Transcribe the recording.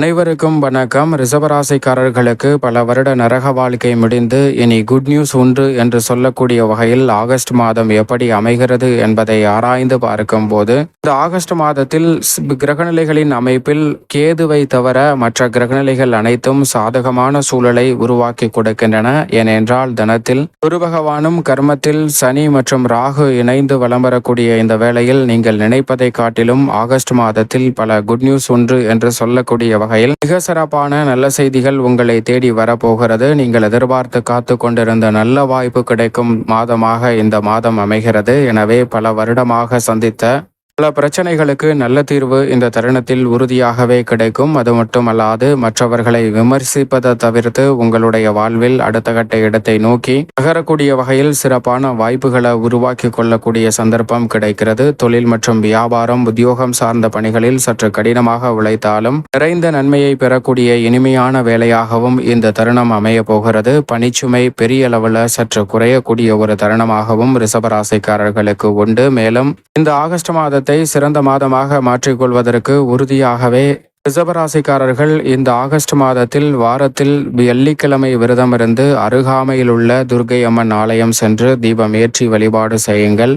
அனைவருக்கும் வணக்கம். ரிசவராசிக்காரர்களுக்கு பல வருட நரக வாழ்க்கை முடிந்து இனி குட் நியூஸ் உண்டு என்று சொல்லக்கூடிய வகையில் ஆகஸ்ட் மாதம் எப்படி அமைகிறது என்பதை ஆராய்ந்து பார்க்கும்போது இந்த ஆகஸ்ட் மாதத்தில் கிரகநிலைகளின் அமைப்பில் கேதுவை தவிர மற்ற கிரகநிலைகள் அனைத்தும் சாதகமான சூழலை உருவாக்கி கொடுக்கின்றன. ஏனென்றால் தினத்தில் குரு பகவானும் கர்மத்தில் சனி மற்றும் ராகு இணைந்து வலம் வரக்கூடிய இந்த வேளையில் நீங்கள் நினைப்பதை காட்டிலும் ஆகஸ்ட் மாதத்தில் பல குட் நியூஸ் ஒன்று என்று சொல்லக்கூடிய வகையில் மிக சிறப்பான நல்ல செய்திகள் உங்களை தேடி வரப்போகிறது. நீங்கள் எதிர்பார்த்து காத்து கொண்டிருந்த நல்ல வாய்ப்பு கிடைக்கும் மாதமாக இந்த மாதம் அமைகிறது. எனவே பல வருடமாக சந்தித்த பல பிரச்சனைகளுக்கு நல்ல தீர்வு இந்த தருணத்தில் உறுதியாகவே கிடைக்கும். அது மட்டுமல்லாது மற்றவர்களை விமர்சிப்பதை தவிர்த்து உங்களுடைய வாழ்வில் அடுத்த கட்ட இடத்தை நோக்கி நகரக்கூடிய வகையில் சிறப்பான வாய்ப்புகளை உருவாக்கி கொள்ளக்கூடிய சந்தர்ப்பம் கிடைக்கிறது. தொழில் மற்றும் வியாபாரம் உத்தியோகம் சார்ந்த பணிகளில் சற்று கடினமாக உழைத்தாலும் நிறைந்த நன்மையை பெறக்கூடிய இனிமையான வேலையாகவும் இந்த தருணம் அமைய போகிறது. பணிச்சுமை பெரிய அளவில் சற்று குறையக்கூடிய ஒரு தருணமாகவும் ரிசபராசிக்காரர்களுக்கு உண்டு. மேலும் இந்த ஆகஸ்ட் மாதத்தை சிறந்த மாதமாக மாற்றிக்கொள்வதற்கு உறுதியாகவே ரிசபராசிக்காரர்கள் இந்த ஆகஸ்ட் மாதத்தில் வாரத்தில் வெள்ளிக்கிழமை விரதமிருந்து அருகாமையில் உள்ள துர்க்கை அம்மன் ஆலயம் சென்று தீபம் ஏற்றி வழிபாடு செய்யுங்கள்.